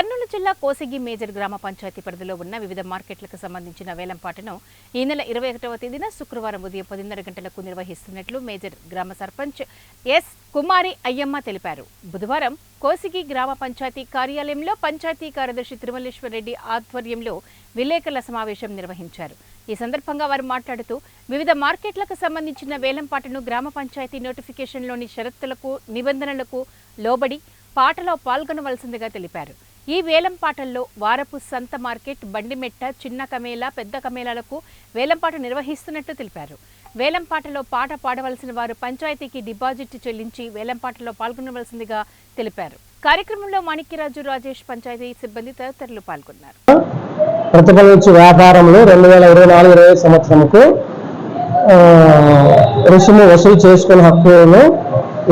కర్నూలు జిల్లా కోసిగి మేజర్ గ్రామ పంచాయతీ పరిధిలో ఉన్న వివిధ మార్కెట్లకు సంబంధించిన వేలంపాటను ఈ నెల ఇరవై ఒకటవ తేదీన శుక్రవారం ఉదయం పదిన్నర గంటలకు నిర్వహిస్తున్నట్లు మేజర్ గ్రామ సర్పంచ్ ఎస్ కుమారి అయ్యమ్మ తెలిపారు. బుధవారం కోసిగి గ్రామ పంచాయతీ కార్యాలయంలో పంచాయతీ కార్యదర్శి తిరుమలేశ్వర్ రెడ్డి ఆధ్వర్యంలో విలేకరుల సమావేశం నిర్వహించారు. ఈ సందర్భంగా వారు మాట్లాడుతూ వివిధ మార్కెట్లకు సంబంధించిన వేలంపాటను గ్రామ పంచాయతీ నోటిఫికేషన్లోని షరతులకు నిబంధనలకు లోబడి పాటలో పాల్గొనవలసిందిగా తెలిపారు. ఈ వేలంపాటల్లో వారపు సంత మార్కెట్ బండిమెట్ట చిన్న కమేళా పెద్ద కమేళాలకు వేలంపాట నిర్వహిస్తున్నట్టు తెలిపారు. వేలంపాటలో పాట పాడవలసిన వారు పంచాయతీకి డిపాజిట్ చెల్లించి వేలంపాటలో పాల్గొనవలసిందిగా తెలిపారు. కార్యక్రమంలో మాణిక్యరాజు రాజేష్ పంచాయతీ సిబ్బంది తదితరులు పాల్గొన్నారు. ప్రతిఫలించు వ్యాపారంలో రెండు వేల ఇరవై నాలుగు ఇరవై సంవత్సరంకు రుసుము వసూలు చేసుకునే హక్కులను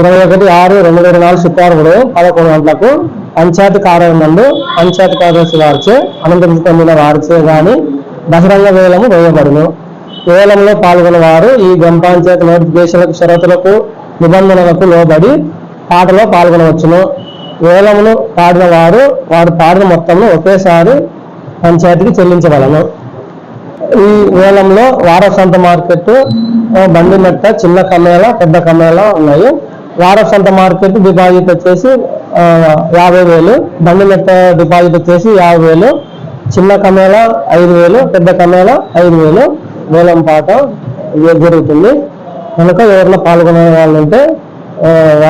ఇరవై ఒకటి ఆరు రెండు వేల నాలుగు శుక్రవారం పదకొండు గంటలకు పంచాయతీ కార్యాలయంలో పంచాయతీ కార్యదర్శి వారిచే అనంతరం పొందిన వారిచే గాని బహిరంగ వేలము వేయబడును. వేలంలో పాల్గొన్న వారు ఈ గ్రామ పంచాయతీ నోటిఫికేషన్లకు షరతులకు నిబంధనలకు లోబడి పాటలో పాల్గొనవచ్చును. వేలమును పాడిన వారు వారు పాడిన మొత్తంలో ఒకేసారి పంచాయతీకి చెల్లించగలను ఈ వేలంలో వారసంత మార్కెట్ బండి మెట్ట చిన్న కమ్మేళ పెద్ద కమ్మేళ ఉన్నాయి. వారసంత మార్కెట్ డిపాజిట్ వచ్చేసి యాభై వేలు. బండి డిపాజిట్ వచ్చేసి యాభై వేలు. చిన్న కమేళ ఐదు వేలు పెద్ద కమేళ ఐదు వేలు. వేలం పాట జరుగుతుంది. కనుక ఎవరిలో పాల్గొనే వాళ్ళు ఉంటే